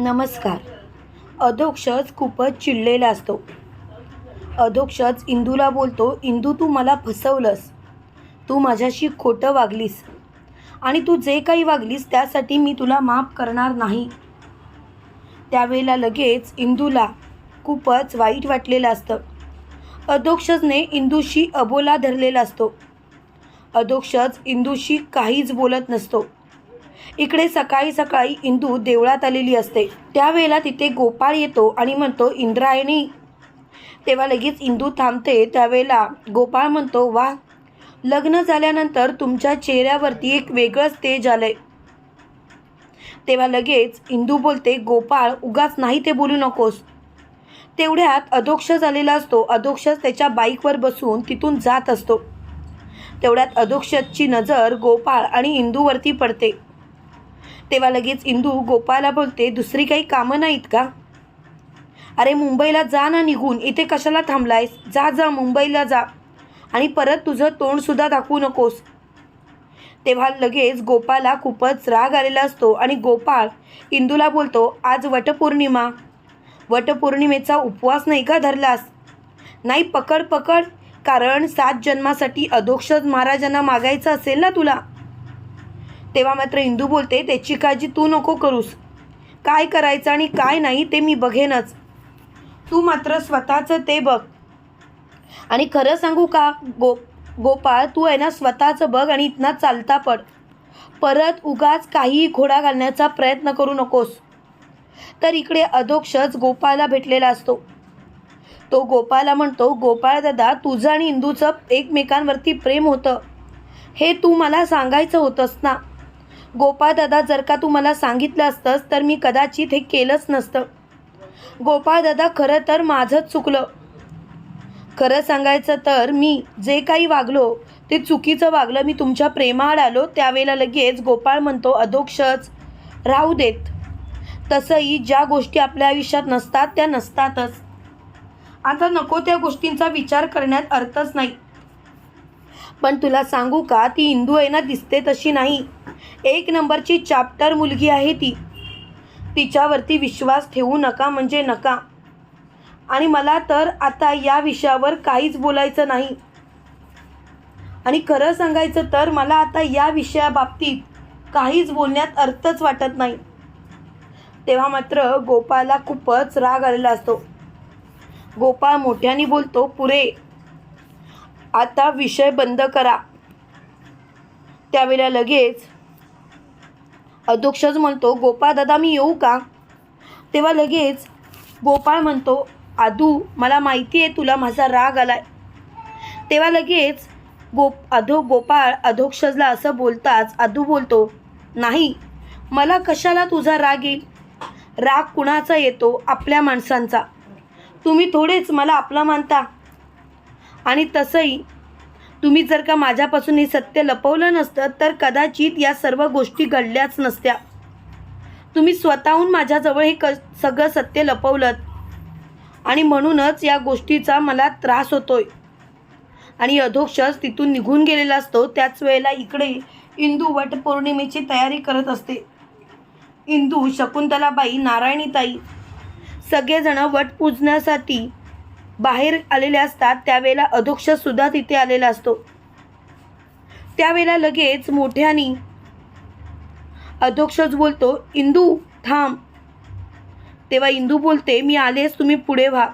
नमस्कार. अधोक्षज खूपच चिडलेला असतो. अधोक्षज इंदूला बोलतो इंदू तू मला फसवलंस. तू माझ्याशी खोटं वागलीस. आणि तू जे काही वागलीस त्यासाठी मी तुला माफ करणार नाही. त्यावेळेला लगेच इंदूला खूपच वाईट वाटलेलं असतं. अधोक्षजने इंदूशी अबोला धरलेला असतो. अधोक्षज इंदूशी काहीच बोलत नसतो. इकडे सकाळी सकाळी इंदू देवळात आलेली असते. त्यावेळेला तिथे गोपाळ येतो आणि म्हणतो इंद्रायणी. तेव्हा लगेच इंदू थांबते. त्यावेळेला गोपाळ म्हणतो वा लग्न झाल्यानंतर तुमच्या चेहऱ्यावरती एक वेगळंच तेज आलंय. तेव्हा लगेच इंदू बोलते गोपाळ उगाच नाही ते बोलू नकोस. तेवढ्यात अधोक्ष झालेला असतो. अधोक्ष त्याच्या बाईकवर बसून तिथून जात असतो. तेवढ्यात अधोक्षची नजर गोपाळ आणि इंदूवरती पडते. तेव्हा लगेच इंदू गोपाळला बोलते दुसरी काही कामं नाहीत का? अरे मुंबईला जा ना निघून. इथे कशाला थांबलायस? जा जा मुंबईला जा. आणि परत तुझं तोंडसुद्धा दाखवू नकोस. तेव्हा लगेच गोपाला खूपच राग आलेला असतो आणि गोपाळ इंदूला बोलतो आज वटपौर्णिमा. वटपौर्णिमेचा उपवास नाही का धरलास? नाही पकड पकड. कारण सात जन्मासाठी अधोक्षज महाराजांना मागायचं असेल ना तुला. तेव्हा मात्र इंदू बोलते त्याची काळजी तू नको करूस. काय करायचं आणि काय नाही ते मी बघेनच. तू मात्र स्वतःचं ते बघ. आणि खरं सांगू का गो गोपाळ तू आहे ना स्वतःचं बघ आणि इथनं चालता पड. परत उगाच काहीही घोडा घालण्याचा प्रयत्न करू नकोस. तर इकडे अधोक्षच गोपाळला भेटलेला असतो. तो गोपाळला म्हणतो गोपाळ दादा तुझं आणि इंदूचं एकमेकांवरती प्रेम होतं. हे तू मला सांगायचं होतंस ना. गोपाळ दादा जर का तू मला सांगितलं असतंस तर मी कदाचित हे केलंच नसतं. गोपाळ दादा खरं तर माझंच चुकलं. खरं सांगायचं तर मी जे काही वागलो ते चुकीचं वागलं. मी तुमच्या प्रेमाआड आलो. त्यावेळेला लगेच गोपाळ म्हणतो अधोक्षच राहू देत. तसंही ज्या गोष्टी आपल्या आयुष्यात नसतात त्या नसतातच. आता नको त्या गोष्टींचा विचार करण्यात अर्थच नाही. पण तुला सांगू का ती इंदू आहे ना दिसते तशी नाही. एक नंबरची चाप्टर मुलगी आहे ती. तिच्यावरती विश्वास ठेवू नका म्हणजे नका. आणि मला तर आता या विषयावर काहीच बोलायचं नाही. आणि खरं सांगायचं तर मला आता या विषयाबाबतीत काहीच बोलण्यात अर्थच वाटत नाही. तेव्हा मात्र गोपाळला खूपच राग आलेला असतो. गोपाळ मोठ्याने बोलतो पुरे आता विषय बंद करा. त्यावेळेला लगेच अध्यक्षच म्हणतो गोपाळ दादा मी येऊ का? तेव्हा लगेच गोपाळ म्हणतो आदू मला माहिती आहे तुला माझा राग आलाय. तेव्हा लगेच गोप अधो गोपाळ अधोक्षजला असं बोलताच आदू बोलतो नाही मला कशाला तुझा राग येईल? राग कुणाचा येतो? आपल्या माणसांचा. तुम्ही थोडेच मला आपला मानता. आणि तसंही तुम्ही जर का माझ्यापासून हे सत्य लपवलं नसतं तर कदाचित या सर्व गोष्टी घडल्याच नसत्या. तुम्ही स्वतःहून माझ्याजवळ हे क सगळं सत्य लपवलं आणि म्हणूनच या गोष्टीचा मला त्रास होतोय. आणि अधोक्षस तिथून निघून गेलेला असतो त्याच वेळेला इकडे इंदू वटपौर्णिमेची तयारी करत असते. इंदू शकुंतलाबाई नारायणीताई सगळेजणं वट पूजण्यासाठी बाहेर आलेले असतात त्यावेळेला अध्यक्षसुद्धा तिथे आलेला असतो. त्यावेळेला लगेच मोठ्यानी अधोक्षज बोलतो इंदू थांब. तेव्हा इंदू बोलते मी आलेच तुम्ही पुढे व्हा.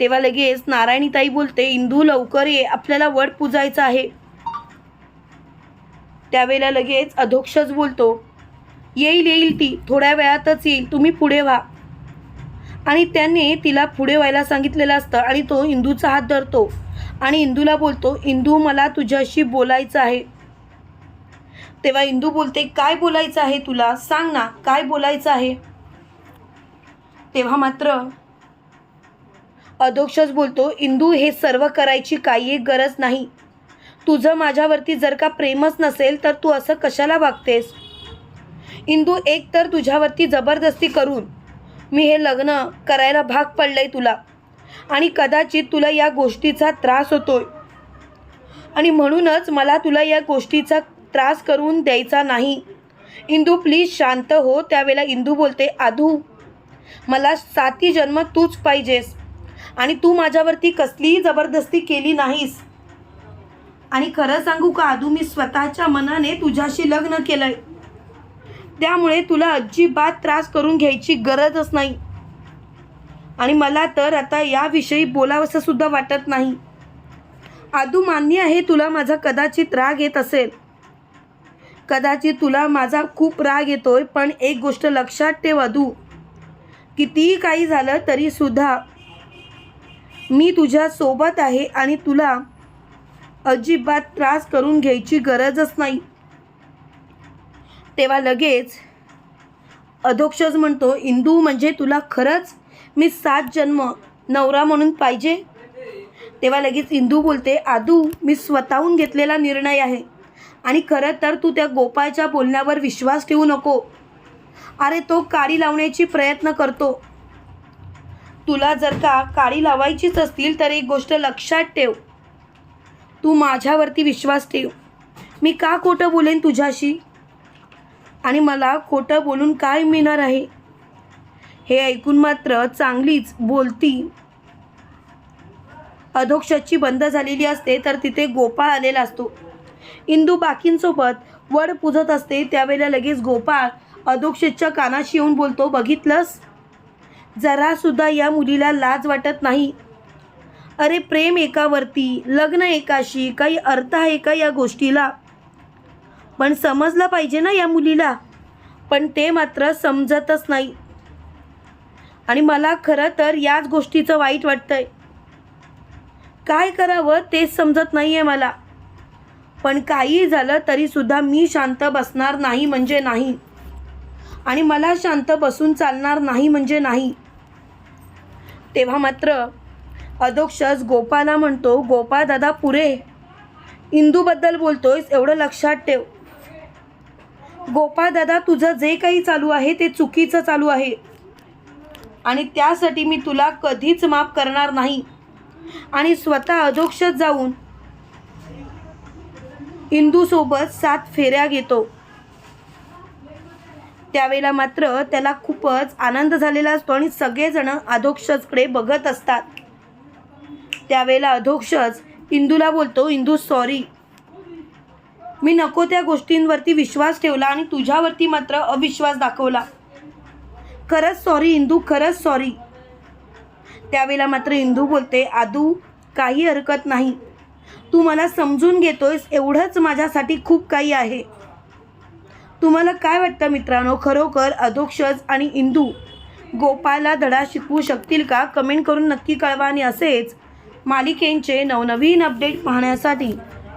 तेव्हा लगेच नारायणीताई बोलते इंदू लवकर ये आपल्याला वट पूजायचं आहे. त्यावेळेला लगेच अधोक्षज बोलतो येईल येईल ती थोड्या वेळातच येईल तुम्ही पुढे व्हा. आणि त्याने तिला पुढे व्हायला सांगितलेलं असतं आणि तो इंदूचा हात धरतो. आणि इंदूला बोलतो इंदू मला तुझ्याशी बोलायचं आहे. तेव्हा इंदू बोलते काय बोलायचं आहे तुला? सांग ना काय बोलायचं आहे? तेव्हा मात्र अधोक्षच बोलतो इंदू हे सर्व करायची काही एक गरज नाही. तुझं माझ्यावरती जर का प्रेमच नसेल तर तू असं कशाला वागतेस? इंदू एक तर तुझ्यावरती जबरदस्ती करून मी हे लग्न करायला भाग पडलंय तुला. आणि कदाचित तुला या गोष्टीचा त्रास होतोय. आणि म्हणूनच मला तुला या गोष्टीचा त्रास करून द्यायचा नाही. इंदू प्लीज शांत हो. त्यावेळेला इंदू बोलते आधू मला साती जन्म तूच पाहिजेस. आणि तू माझ्यावरती कसलीही जबरदस्ती केली नाहीस. आणि खरं सांगू का आधू मी स्वतःच्या मनाने तुझ्याशी लग्न केलंय. त्यामुळे तुला अजिबात त्रास करून घ्यायची गरजच नाही. आणि मला तर आता याविषयी बोलावंसं सुद्धा वाटत नाही. आदू मान्य आहे तुला माझा कदाचित राग येत असेल. कदाचित तुला माझा खूप राग येतोय पण एक गोष्ट लक्षात ठेव अदू कितीही काही झालं तरी सुद्धा मी तुझ्या सोबत आहे आणि तुला अजिबात त्रास करून घ्यायची गरजच नाही. तेव्हा लगेच अधोक्षज म्हणतो इंदू म्हणजे तुला खरंच मी सात जन्म नवरा म्हणून पाहिजे? तेव्हा लगेच इंदू बोलते आदू मी स्वतःहून घेतलेला निर्णय आहे आणि खरं तर तू त्या गोपाळच्या बोलण्यावर विश्वास ठेवू नको. अरे तो काडी लावण्याची प्रयत्न करतो. तुला जर का काडी लावायचीच असतील तर एक गोष्ट लक्षात ठेव. तू माझ्यावरती विश्वास ठेव. मी का खोटं बोलेन तुझ्याशी? आणि मला खोटं बोलून काय मिळणार आहे? हे ऐकून मात्र चांगलीच बोलती. अधोक्षची बंद झालेली असते तर तिथे गोपाळ आलेला असतो. इंदू बाकींसोबत वड पुजत असते त्यावेळेला लगेच गोपाळ अधोक्षच्या कानाशी येऊन बोलतो बघितलंस? जरासुद्धा या मुलीला लाज वाटत नाही. अरे प्रेम एकावरती लग्न एकाशी काही अर्थ आहे का या गोष्टीला? पण समजलं पाहिजे ना या मुलीला. पण ते मात्र समजतच नाही. आणि मला खरं तर याच गोष्टीचं वाईट वाटतंय. काय करावं तेच समजत नाही आहे मला. पण काही झालं तरीसुद्धा मी शांत बसणार नाही म्हणजे नाही. आणि मला शांत बसून चालणार नाही म्हणजे नाही. तेव्हा मात्र अधोक्षस गोपाला म्हणतो गोपाळदादा पुरे. इंदूबद्दल बोलतोयस एवढं लक्षात ठेव. गोपाळ दादा तुझं जे काही चालू आहे ते चुकीचं चालू आहे. आणि त्यासाठी मी तुला कधीच माफ करणार नाही. आणि स्वतः अधोक्षत जाऊन इंदूसोबत सात फेऱ्या घेतो. त्यावेळेला मात्र त्याला खूपच आनंद झालेला असतो आणि सगळेजण अधोक्षजकडे बघत असतात. त्यावेळेला अधोक्षज इंदूला बोलतो इंदू सॉरी मी नको त्या गोष्टींवरती विश्वास ठेवला आणि तुझ्यावरती मात्र अविश्वास दाखवला. खरंच सॉरी इंदू खरंच सॉरी त्यावेळेला मात्र इंदू बोलते आदू काही हरकत नाही. तू मला समजून घेतोयस एवढंच माझ्यासाठी खूप काही आहे. तुम्हाला काय वाटतं मित्रांनो? खरोखर अधोक्षज आणि इंदू गोपाला धडा शिकवू शकतील का? कमेंट करून नक्की कळवा आणि असेच मालिकेंचे नवनवीन अपडेट पाहण्यासाठी